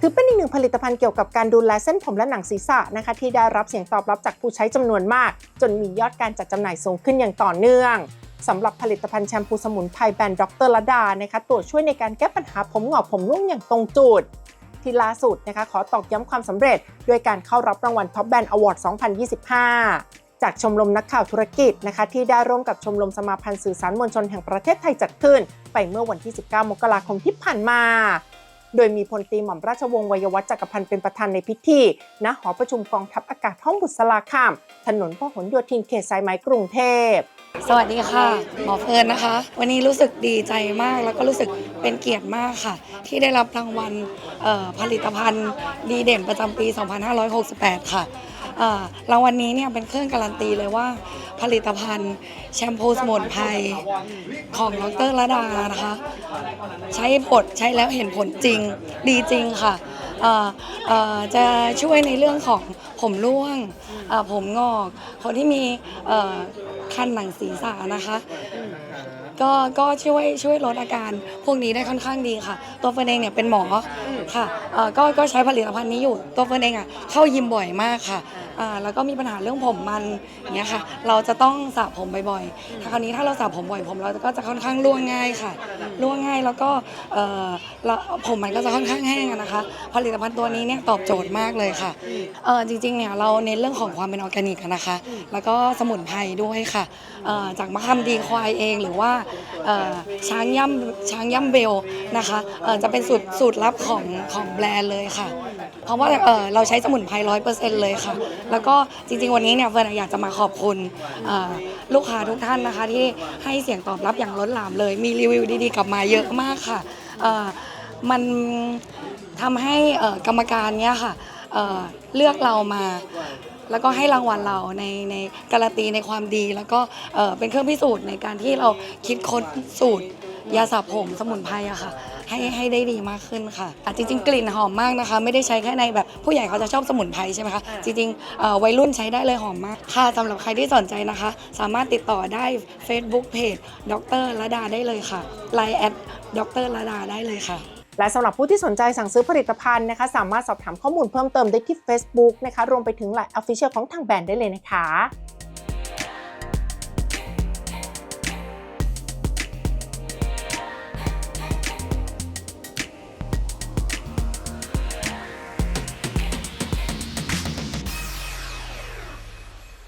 ถือเป็นอีกหนึ่งผลิตภัณฑ์เกี่ยวกับการดูแลเส้นผมและหนังศีรษะนะคะที่ได้รับเสียงตอบรับจากผู้ใช้จำนวนมาก จนมียอดการจัดจำหน่ายสูงขึ้นอย่างต่อเนื่องสำหรับผลิตภัณฑ์แชมพูสมุนไพรแบรนด์ดรละดานะคะตัวช่วยในการแก้ปัญหาผมหงอกผมร่วงอย่างตรงจุดที่ล่าสุดนะคะขอตอกย้ำความสำเร็จ ด้วยการเข้ารับรางวัล Top Band Award 2025 จากชมรมนักข่าวธุรกิจนะคะที่ได้ร่วมกับชมรมสมาพันธ์สื่อสารมวลชนแห่งประเทศไทยจัดขึ้น ไปเมื่อวันที่ 19 มกราคมที่ผ่านมา โดยมีพลตรีหม่อมราชวงศ์วัยวัฒน์จักรพันธ์เป็นประธานในพิธี ณ หอประชุมกองทัพอากาศห้องบุษราคาม ถนนพหลโยธินเขตสายไหมกรุงเทพสวัสดีค่ะ หมอเฟิร์นนะคะ วันนี้รู้สึกดีใจมากแล้วก็รู้สึกเป็นเกียรติมากค่ะ ที่ได้รับรางวัลผลิตภัณฑ์ดีเด่นประจำปี 2568 ค่ะ รางวัลนี้เนี่ยเป็นเครื่องการันตีเลยว่า ผลิตภัณฑ์แชมพูสมุนไพรของดรระดานะคะ ใช้ผลใช้แล้วเห็นผลจริงดีจริงค่ะจะช่วยในเรื่องของผมร่วงผมงอก คนที่มีคันหนังศีรษะนะคะก็ก็ช่วยช่วยลดอาการพวกนี้ได้ค่อนข้างดีค่ะ ตัวเฟิร์นเองเนี่ยเป็นหมอค่ะก็ก็ใช้ผลิตภัณฑ์นี้อยู่ ตัวเฟิร์นเองอะเข้ายิมบ่อยมากค่ะ อ่าแล้วก็มีปัญหาเรื่องผมมันอย่างเงี้ยค่ะ เราจะต้องสระผมบ่อยๆถ้าคราวนี้ถ้าเราสระผมบ่อยผมเราก็จะค่อนข้างร่วงง่ายค่ะ ร่วงง่ายแล้วก็เอ่อผมมันก็จะค่อนข้างแห้งอะนะคะ ผลิตภัณฑ์ตัวนี้เนี่ยตอบโจทย์มากเลยค่ะเออจริงๆเนี่ยเราเน้นเรื่องของความเป็นออร์แกนิกอะนะคะ แล้วก็สมุนไพรด้วยค่ะเอ่อจากมะขามดีควายเองหรือว่าเอ่อช้างย่ำช้างย่ำเบลนะคะเอ่อจะเป็นสูตรสูตรลับของของแบรนด์เลยค่ะ เพราะว่าเออเราใช้สมุนไพรร้อยเปอร์เซ็นต์เลยค่ะ แล้วก็จริง ๆ วันนี้เนี่ยเฟิร์นอยากจะมาขอบคุณลูกค้าทุกท่านนะคะ ที่ให้เสียงตอบรับอย่างล้นหลามเลย มีรีวิวดีๆกลับมาเยอะมากค่ะมันทำให้กรรมการเนี่ยค่ะเเลือกเรามา แล้วก็ให้รางวัลเราในในการันตีในความดี แล้วก็เอ่อเป็นเครื่องพิสูจน์ในการที่เราคิดค้นสูตรยาสระผมสมุนไพรอะค่ะ ให้ให้ได้ดีมากขึ้นค่ะอะ จริง ๆ กลิ่นหอมมากนะคะ ไม่ได้ใช้แค่ในแบบ ผู้ใหญ่เขาจะชอบสมุนไพรใช่ไหมคะจริงๆเอ่อวัยรุ่นใช้ได้เลยหอมมากค่ะสำหรับใครที่สนใจนะคะ สามารถติดต่อได้ Facebook Page ดรระดาได้เลยค่ะ Line แอดดรระดาได้เลยค่ะ และสำหรับผู้ที่สนใจสั่งซื้อผลิตภัณฑ์นะคะ สามารถสอบถามข้อมูลเพิ่มเติมได้ที่ Facebook นะคะ รวมไปถึง Line Official ของทางแบรนด์ได้เลยนะคะ